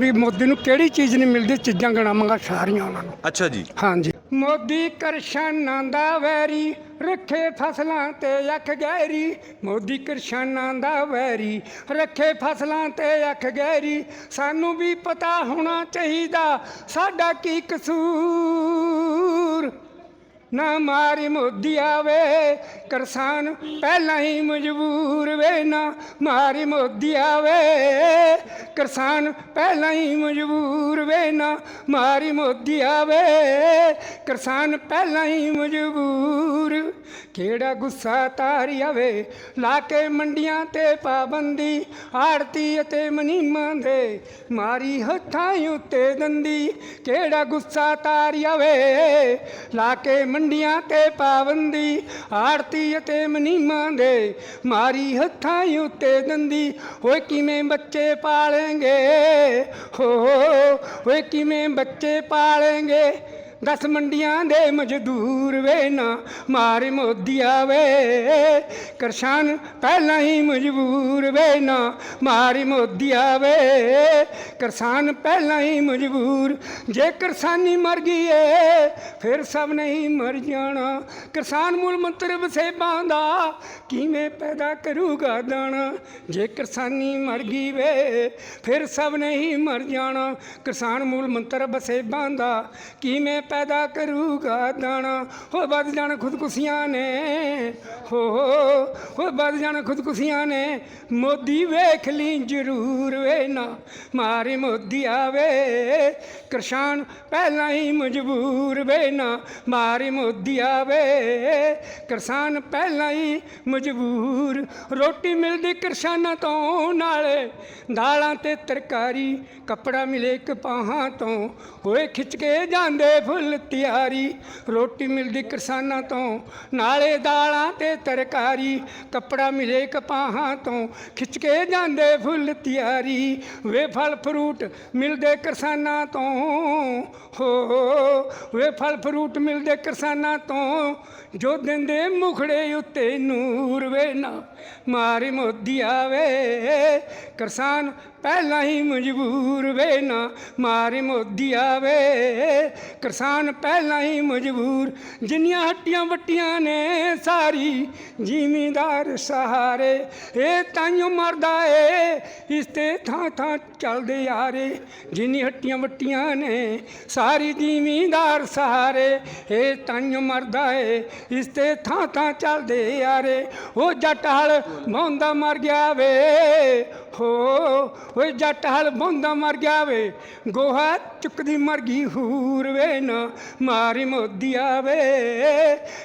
ਵੀ ਮੋਦੀ ਨੂੰ ਕਿਹੜੀ ਚੀਜ਼ ਨਹੀਂ ਮਿਲਦੀ ਚੀਜ਼ਾਂ ਗਣਾਵਾਂਗਾ ਸਾਰੀਆਂ ਉਹਨਾਂ ਨੂੰ। ਅੱਛਾ ਜੀ। ਹਾਂਜੀ। ਮੋਦੀ ਕਰਸ਼ਾਨਾਂ ਦਾ ਵੈਰੀ ਰੱਖੇ ਫਸਲਾਂ ਤੇ ਅੱਖ ਗਹਿਰੀ। ਮੋਦੀ ਕਰਸ਼ਾਨਾਂ ਦਾ ਵੈਰੀ ਰੱਖੇ ਫਸਲਾਂ ਤੇ ਅੱਖ ਗਹਿਰੀ। ਸਾਨੂੰ ਵੀ ਪਤਾ ਹੋਣਾ ਚਾਹੀਦਾ ਸਾਡਾ ਕੀ ਕਸੂਰ? ਨਾ ਮਾਰੀ ਮੋਦੀ ਆਵੇ, ਕਿਸਾਨ ਪਹਿਲਾਂ ਹੀ ਮਜਬੂਰ ਵੇ, ਨਾ ਮਾਰੀ ਮੋਦੀ ਆਵੇ, ਕਿਸਾਨ ਪਹਿਲਾਂ ਹੀ ਮਜਬੂਰ ਵੇ, ਨਾ ਮਾਰੀ ਮੋਦੀ ਆਵੇ, ਕਿਸਾਨ ਪਹਿਲਾਂ ਹੀ ਮਜਬੂਰ। ਕਿਹੜਾ ਗੁੱਸਾ ਤਾਰੀ ਆਵੇ, ਲਾ ਕੇ ਮੰਡੀਆਂ ਤੇ ਪਾਬੰਦੀ ਆੜਤੀ ਅਤੇ ਮਨੀਮਾਂ ਦੇ ਮਾਰੀ ਹੱਥਾਂ ਉੱਤੇ ਦੰਦੀ। ਕਿਹੜਾ ਗੁੱਸਾ ਤਾਰੀ ਆਵੇ, ਲਾ ਕੇ ਮੰਡੀਆਂ ਤੇ ਪਾਬੰਦੀ ਆੜਤੀ ਅਤੇ ਮਨੀਮਾਂ ਦੇ ਮਾਰੀ ਹੱਥਾਂ ਉੱਤੇ ਦੰਦੀ। ਓਏ ਕਿਵੇਂ ਬੱਚੇ ਪਾਲेंगे ਹੋ ਓਏ ਕਿਵੇਂ ਬੱਚੇ ਪਾਲेंगे ਦਸ ਮੰਡੀਆਂ ਦੇ ਮਜ਼ਦੂਰ ਵੇ ਨਾ ਮਾਰ ਮੋਦੀ ਆਵੇ। ਕਿਸਾਨ ਪਹਿਲਾਂ ਹੀ ਮਜਬੂਰ ਵੇ ਨਾ ਮਾਰ ਮੋਦੀ ਆਵੇ। ਕਿਸਾਨ ਪਹਿਲਾਂ ਹੀ ਮਜਬੂਰ, ਜੇ ਕਿਸਾਨੀ ਮਰ ਗਈ ਏ ਫਿਰ ਸਭ ਨਹੀਂ ਮਰ ਜਾਣਾ। ਕਿਸਾਨ ਮੂਲ ਮੰਤਰ ਵਸੇਬਾਂ ਦਾ ਕਿਵੇਂ ਪੈਦਾ ਕਰੂਗਾ ਦਾਣਾ? ਜੇ ਕਿਸਾਨੀ ਮਰ ਗਈ ਵੇ ਫਿਰ ਸਭ ਨਹੀਂ ਮਰ ਜਾਣਾ। ਕਿਸਾਨ ਮੂਲ ਮੰਤਰ ਵਸੇਬਾਂ ਦਾ ਕਿਵੇਂ ਪੈਦਾ ਕਰੂਗਾ ਦਾਣਾ ਹੋ ਵੱਧ ਜਾਣ ਖੁਦਕੁਸ਼ੀਆਂ ਨੇ। ਹੋ ਹੋ ਵੱਧ ਜਾਣ ਖੁਦਕੁਸ਼ੀਆਂ ਨੇ। ਮੋਦੀ ਵੇਖ ਲਈ ਜ਼ਰੂਰ ਵੇ ਨਾ, ਮਾਰੇ ਮੋਦੀ ਆਵੇ। ਕਿਸਾਨ ਪਹਿਲਾਂ ਹੀ ਮਜਬੂਰ ਵੇ ਨਾ, ਮਾਰੇ ਮੋਦੀ ਆਵੇ। ਕਿਸਾਨ ਪਹਿਲਾਂ ਹੀ ਮਜਬੂਰ। ਰੋਟੀ ਮਿਲਦੀ ਕਿਸਾਨਾਂ ਤੋਂ ਨਾਲੇ, ਦਾਲਾਂ ਤੇ ਤਰਕਾਰੀ, ਕੱਪੜਾ ਮਿਲੇ ਕਪਾਹਾਂ ਤੋਂ। ਹੋਏ ਖਿੱਚ ਕੇ ਜਾਂਦੇ ਫੁੱਲ ਤਿਆਰੀ, ਰੋਟੀ ਮਿਲਦੀ ਕਿਸਾਨਾਂ ਤੋਂ, ਨਾਲੇ ਦਾਲਾਂ ਤੇ ਤਰਕਾਰੀ, ਕੱਪੜਾ ਮਿਲੇ ਕਪਾਹਾਂ ਤੋਂ, ਖਿੱਚ ਕੇ ਜਾਂਦੇ ਫੁੱਲ ਤਿਆਰੀ, ਵੇ ਫਲ ਫਰੂਟ ਮਿਲਦੇ ਕਿਸਾਨਾਂ ਤੋਂ, ਹੋ ਵੇ ਫਲ ਫਰੂਟ ਮਿਲਦੇ ਕਿਸਾਨਾਂ ਤੋਂ, ਜੋ ਦਿੰਦੇ ਮੁਖੜੇ ਉੱਤੇ ਨੂਰ ਵੇ ਨਾ, ਮਾਰੇ ਮੋਦੀ ਆਵੇ, ਕਿਸਾਨ ਪਹਿਲਾਂ ਹੀ ਮਜਬੂਰ ਵੇ ਨਾ, ਮਾਰੇ ਮੋਦੀ ਆਵੇ। ਕਿਸਾਨ ਪਹਿਲਾਂ ਹੀ ਮਜਬੂਰ, ਜਿੰਨੀਆਂ ਹੱਟੀਆਂ ਵੱਟੀਆਂ ਨੇ ਸਾਰੀ, ਜ਼ਿਮੀਂਦਾਰ ਸਹਾਰੇ। ਇਹ ਤਾਈਓ ਮਰਦਾ ਏ, ਇਸ ਤੇ ਥਾਂ ਥਾਂ ਚੱਲਦੇ ਯਾਰੇ। ਜਿੰਨੀ ਹੱਟੀਆਂ ਵੱਟੀਆਂ ਨੇ ਸਾਰੀ, ਜ਼ਿਮੀਂਦਾਰ ਸਹਾਰੇ। ਇਹ ਤਾਈਓ ਮਰਦਾ ਏ, ਇਸ ਤੇ ਥਾਂ ਥਾਂ ਚੱਲਦੇ ਯਾਰੇ। ਉਹ ਜੱਟ ਹਲ ਮੌਂਦਾ ਮਰ ਗਿਆ ਵੇ। ਹੋ, ਓਏ ਜੱਟ ਹਲ ਬੋਂਦਾ ਮਰ ਗਿਆ ਵੇ। ਗੋਹਾ ਚੁੱਕਦੀ ਮਰ ਗਈ ਹੂਰ ਵੇ ਨਾ, ਮਾਰੀ ਮੋਦੀ ਆਵੇ।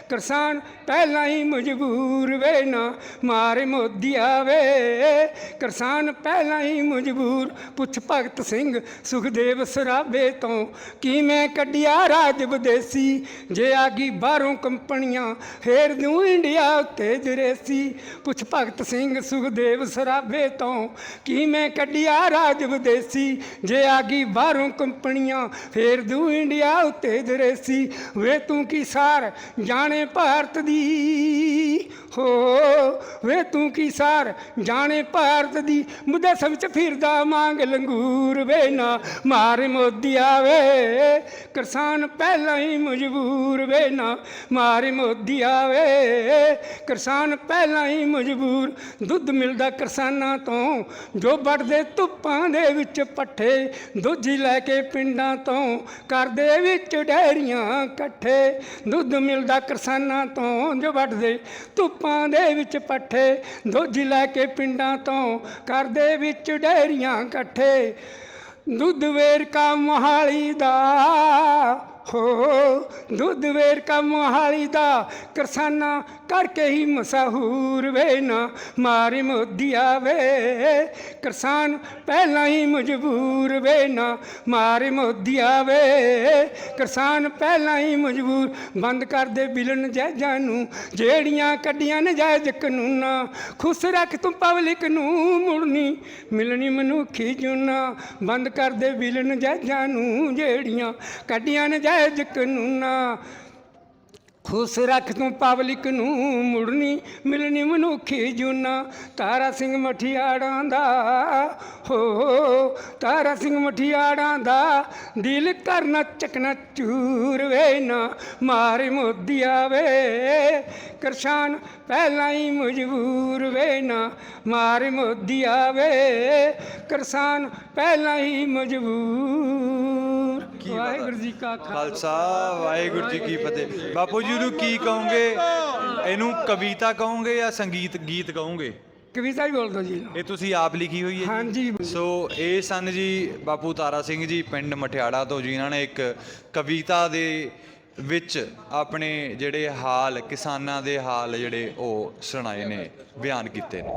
ਕਿਸਾਨ ਪਹਿਲਾਂ ਹੀ ਮਜਬੂਰ ਵੇ ਨਾ, ਮਾਰੇ ਮੋਦੀ ਆਵੇ। ਕਿਸਾਨ ਪਹਿਲਾਂ ਹੀ ਮਜਬੂਰ, ਪੁੱਛ ਭਗਤ ਸਿੰਘ ਸੁਖਦੇਵ ਸਰਾਬੇ ਤੋਂ, ਕਿਵੇਂ ਕੱਢਿਆ ਰਾਜ ਵਿਦੇਸੀ? ਜੇ ਆ ਗਈ ਬਾਹਰੋਂ ਕੰਪਨੀਆਂ, ਫੇਰ ਦੂੰ ਇੰਡੀਆ ਉੱਤੇ ਜਰੇਸੀ। ਪੁੱਛ ਭਗਤ ਸਿੰਘ ਸੁਖਦੇਵ ਸਰਾਬੇ ਤੋਂ ਕਿਵੇਂ ਕੱਢਿਆ ਰਾਜ ਵਿਦੇਸੀ? ਜੇ ਆ ਗਈ ਬਾਹਰੋਂ ਕੰਪਨੀਆਂ, ਫੇਰ ਦੂ ਇੰਡੀਆ ਉੱਤੇ ਦਰੇਸੀ। ਵੇ ਤੂੰ ਕੀ ਸਾਰ ਜਾਣੇ ਭਾਰਤ ਦੀ? ਹੋ, ਵੇ ਤੂੰ ਕੀ ਸਾਰ ਜਾਣੇ ਭਾਰਤ ਦੀ? ਮੁੱਦਾ ਸਭ ਚ ਫਿਰਦਾ ਮੰਗ ਲੰਗੂਰ ਵੇ ਨਾ, ਮਾਰ ਮੋਦੀ ਆਵੇ। ਕਿਸਾਨ ਪਹਿਲਾਂ ਹੀ ਮਜਬੂਰ ਵੇ ਨਾ, ਮਾਰ ਮੋਦੀ ਆਵੇ। ਕਿਸਾਨ ਪਹਿਲਾਂ ਹੀ ਮਜਬੂਰ, ਦੁੱਧ ਮਿਲਦਾ ਕਿਸਾਨਾਂ ਤੋਂ। ਜੋ ਵੱਢਦੇ ਧੁੱਪਾਂ ਦੇ ਵਿੱਚ ਪੱਠੇ ਦੂਜੀ ਲੈ ਕੇ ਪਿੰਡਾਂ ਤੋਂ ਕਰਦੇ ਵਿੱਚ ਡੈਰੀਆਂ ਇਕੱਠੇ। ਦੁੱਧ ਮਿਲਦਾ ਕਿਸਾਨਾਂ ਤੋਂ, ਜੋ ਵੱਢਦੇ ਧੁੱਪਾਂ ਦੇ ਵਿੱਚ ਪੱਠੇ ਦੂਜੀ ਲੈ ਕੇ ਪਿੰਡਾਂ ਤੋਂ ਕਰਦੇ ਵਿੱਚ ਡੈਰੀਆਂ ਇਕੱਠੇ। ਦੁੱਧ ਵੇਰਕਾ ਮੋਹਾਲੀ ਦਾ ਹੋ ਦੁੱਧ ਵੇਰਕਾ ਮੋਹਾਲੀ ਦਾ ਕਿਸਾਨਾਂ ਕਰਕੇ ਹੀ ਮਸ਼ਹੂਰ ਵੇ ਨਾ ਮਾਰੇ ਮੋਦੀ ਆਵੇ। ਕਿਸਾਨ ਪਹਿਲਾਂ ਹੀ ਮਜਬੂਰ ਵੇ ਨਾ ਮਾਰੇ ਮੋਦੀ ਆਵੇ। ਕਿਸਾਨ ਪਹਿਲਾਂ ਹੀ ਮਜਬੂਰ, ਬੰਦ ਕਰ ਦੇ ਬਿਲਨ ਜੈਜਾਂ ਨੂੰ, ਜਿਹੜੀਆਂ ਕੱਢੀਆਂ ਨਜਾਇਜ਼ ਕਾਨੂੰਨਾਂ, ਖੁਸ਼ ਰੱਖ ਤੂੰ ਪਬਲਿਕ ਨੂੰ ਮੁੜਨੀ, ਮਿਲਣੀ ਮਨੁੱਖੀ ਜੁਨਾ, ਬੰਦ ਕਰ ਦੇ ਬਿਲਨ ਜੈਜਾਂ ਨੂੰ, ਜਿਹੜੀਆਂ ਕੱਢੀਆਂ ਨਜਾਇਜ਼ ਕਾਨੂੰਨਾਂ। ਖੁਸ਼ ਰੱਖ ਤੂੰ ਪਬਲਿਕ ਨੂੰ ਮੁੜਨੀ ਮਿਲਣੀ ਮਨੁੱਖੀ ਜੁਨਾ। ਤਾਰਾ ਸਿੰਘ ਮਠਿਆੜਾਂ ਦਾ, ਹੋ ਤਾਰਾ ਸਿੰਘ ਮਠਿਆੜਾਂ ਦਾ, ਦਿਲ ਕਰਨਾ ਚਕਨਾ ਚੂਰ ਵੇ ਨਾ। ਮਾਰੇ ਮੋਦੀਆ ਵੇ ਕਰਸ਼ਾਨ ਪਹਿਲਾਂ ਹੀ ਮਜਬੂਰ ਵੇ ਨਾ। ਮਾਰੇ ਮੋਦੀਆ ਵੇ ਕਰਸਾਨ ਪਹਿਲਾਂ ਹੀ ਮਜਬੂਰ। ਵਾਹਿਗੁਰੂ ਜੀ ਕਾ ਖਾਲਸਾ। ਖਾਲਸਾ ਵਾਹਿਗੁਰੂ ਜੀ ਕੀ ਫਤਿਹ। ਬਾਪੂ ਜੀ ਨੂੰ ਕੀ ਕਹੋਗੇ? ਇਹਨੂੰ ਕਵਿਤਾ ਕਹੋਗੇ ਜਾਂ ਸੰਗੀਤ ਗੀਤ ਕਹੋਗੇ? ਕਵਿਤਾ ਹੀ ਬੋਲ ਦੋ ਜੀ। ਇਹ ਤੁਸੀਂ ਆਪ ਲਿਖੀ ਹੋਈ ਹੈ ਜੀ? ਹਾਂਜੀ। ਸੋ ਇਹ ਸਨ ਜੀ ਬਾਪੂ ਤਾਰਾ ਸਿੰਘ ਜੀ ਪਿੰਡ ਮਠਿਆੜਾ ਤੋਂ ਜਿਨ੍ਹਾਂ ਨੇ ਇੱਕ ਕਵਿਤਾ ਦੇ ਵਿੱਚ ਆਪਣੇ ਜਿਹੜੇ ਹਾਲ ਕਿਸਾਨਾਂ ਦੇ ਹਾਲ ਜਿਹੜੇ ਉਹ ਸੁਣਾਏ ਨੇ ਬਿਆਨ ਕੀਤੇ ਨੇ।